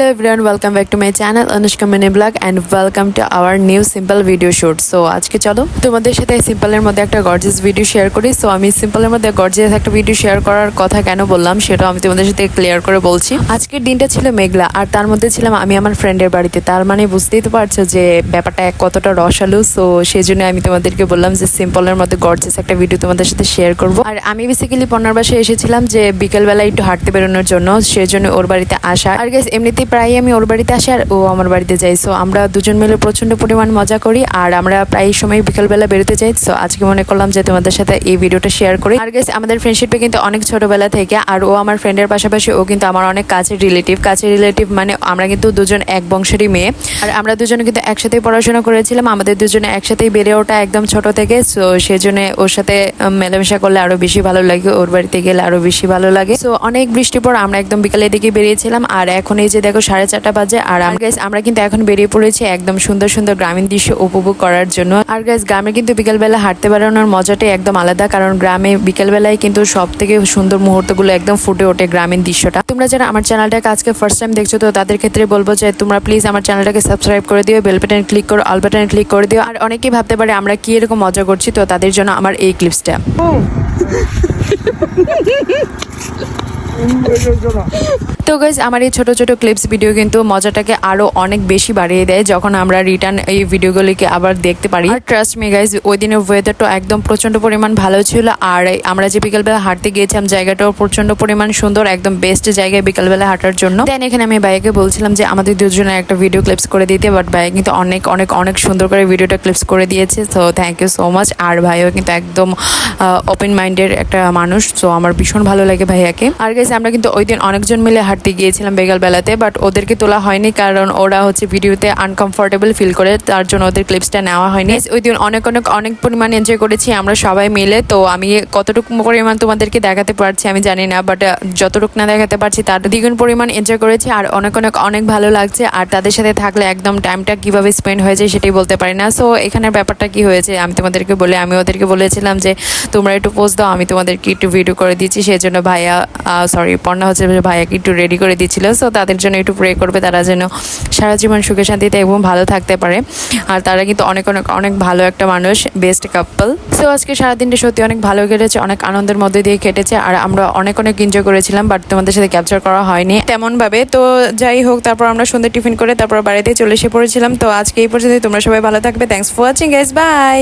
everyone, welcome back to my channel Anushka Mini Blog and welcome to our new simple video shoot. So আজকে চলো তোমাদের সাথে সিম্পলের মধ্যে একটা গর্জিয়াস ভিডিও শেয়ার করি। সো আমি সিম্পলের মধ্যে গর্জিয়াস একটা ভিডিও শেয়ার করার কথা কেন বললাম সেটা আমি তোমাদের সাথে ক্লিয়ার করে বলছি। আজকের দিনটা ছিল মেঘলা আর তার মধ্যে ছিলাম আমি আমার ফ্রেন্ডের বাড়িতে। তার মানে বুঝতেই তো পারছ যে ব্যাপারটা এক কতটা রসালো। সো সেই জন্য আমি তোমাদেরকে বললাম যে সিম্পলের মধ্যে গর্জিয়াস একটা ভিডিও তোমাদের সাথে শেয়ার করব। আর আমি বেসিক্যালি পন্নার বাসায় এসেছিলাম যে বিকেলবেলা একটু হাঁটতে বেরোনোর জন্য সেই জন্য ওর বাড়িতে আসা। আর গেস এমনিতেই প্রায় আমি ওর বাড়িতে আসি আর ও আমার বাড়িতে যাই সো আমরা দুজন মিলে প্রচণ্ড পরিমাণ মজা করি আর আমরা প্রায় সময় বিকালবেলা বেরোতে যাই। সো আজকে মনে করলাম যে তোমাদের সাথে এই ভিডিওটা শেয়ার করি। আর গেস আমাদের ফ্রেন্ডশিপে কিন্তু অনেক ছোটবেলা থেকে আর ও আমার ফ্রেন্ডের পাশাপাশি ও কিন্তু আমার অনেক কাছের রিলেটিভ কাছের রিলেটিভ মানে আমরা কিন্তু দুজন এক বংশেরই মেয়ে। আর আমরা দুজনে কিন্তু একসাথেই পড়াশোনা করেছিলাম। আমাদের দুজনে একসাথেই বেড়ে ওঠা একদম ছোট থেকে। সো সেজন্য ওর সাথে মেলামেশা করলে আরও বেশি ভালো লাগে। ওর বাড়িতে গেলে আরও বেশি ভালো লাগে। সো অনেক বৃষ্টি পর আমরা একদম বিকালের দিকে বেরিয়েছিলাম। আর এখন এই যে দেখো সাড়ে চারটা বাজে আর আমরা guys, আমরা কিন্তু এখন বেরিয়ে পড়েছি একদম সুন্দর সুন্দর গ্রামীণ দৃশ্য উপভোগ করার জন্য আর গাইজ গ্রামে কিন্তু বিকেলবেলা হাঁটতে বেড়ানোর মজাটাই একদম আলাদা কারণ গ্রামে বিকেলবেলায় কিন্তু সব থেকে সুন্দর মুহূর্তগুলো একদম ফুটে ওঠে গ্রামীণ দৃশ্যটা তোমরা যারা আমার চ্যানেলটাকে আজকে ফার্স্ট টাইম দেখছ তো তাদের ক্ষেত্রে বলব যে তোমরা প্লিজ আমার চ্যানেলটাকে সাবস্ক্রাইব করে দিও বেল বাটন ক্লিক করো অল বাটন ক্লিক করে দিও আর অনেকেই ভাবতে পারে আমরা কি এরকম মজা করছি তো তাদের জন্য আমার এই ক্লিপসটা তো গাইজ আমার এই ছোটো ছোটো ক্লিপস ভিডিও কিন্তু মজাটাকে আরও অনেক বেশি বাড়িয়ে দেয় যখন আমরা রিটার্ন এই ভিডিওগুলিকে আবার দেখতে পারি। আর ট্রাস্ট মি গাইজ ওই দিনের ওয়েদারটা একদম প্রচণ্ড পরিমাণ ভালো ছিল আর আমরা যে বিকেলবেলা হাঁটতে গিয়েছিলাম, জায়গাটাও প্রচণ্ড পরিমাণ সুন্দর, একদম বেস্ট জায়গায় বিকেলবেলা হাঁটার জন্য। দেন এখানে আমি ভাইয়াকে বলছিলাম যে, আমাদের দুজনের একটা ভিডিও ক্লিপস করে দিতে। বাট ভাইয়া কিন্তু অনেক অনেক অনেক সুন্দর করে ভিডিওটা ক্লিপস করে দিয়েছে। So thank you so much আর ভাইও কিন্তু একদম ওপেন মাইন্ডের একটা মানুষ। সো আমার ভীষণ ভালো লাগে ভাইয়াকে। আর গেছে আমরা কিন্তু ওই দিন অনেকজন মিলে হাঁটতে গিয়েছিলাম বেলাতে বাট ওদেরকে তোলা হয়নি কারণ ওরা হচ্ছে ভিডিওতে আনকমফোর্টেবল ফিল করে তার জন্য ওদের ক্লিপসটা নেওয়া হয়নি। ওই দিন অনেক অনেক অনেক পরিমাণ এনজয় করেছি আমরা সবাই মিলে তো আমি কতটুকু পরিমাণ তোমাদেরকে দেখাতে পারছি আমি জানি না বাট যতটুকু না দেখাতে পারছি তার দ্বিগুণ পরিমাণ এনজয় করেছি আর অনেক অনেক অনেক ভালো লাগছে আর তাদের সাথে থাকলে একদম টাইমটা কীভাবে স্পেন্ড হয়েছে সেটাই বলতে পারি না। সো এখানের ব্যাপারটা কি হয়েছে? আমি তোমাদেরকে বলে আমি ওদেরকে বলেছিলাম যে তোমরা একটু পোস্ট দাও আমি তোমাদেরকে একটু ভিডিও করে দিচ্ছি। সেই জন্য ভাইয়া সরি পর্ণা হচ্ছে ভাইয়াকে একটু রেডি করে দিচ্ছিল। সো তাদের জন্য একটু প্রে করবে। তারা যেন সারা জীবন সুখে শান্তিতে এবং ভালো থাকতে পারে। আর তারা কিন্তু অনেক অনেক অনেক ভালো একটা মানুষ বেস্ট কাপল সো আজকে সারাদিনটা সত্যি অনেক ভালো কেটেছে, অনেক আনন্দের মধ্যে দিয়ে কেটেছে। আর আমরা অনেক অনেক এনজয় করেছিলাম বাট তোমাদের সাথে ক্যাপচার করা হয়নি তেমন ভাবে তো যাই হোক, তারপর আমরা সন্ধ্যে টিফিন করে তারপর বাড়িতে চলে এসে পড়েছিলাম। তো আজকে এই পর্যন্ত তোমরা সবাই ভালো থাকবে। Thanks for watching guys bye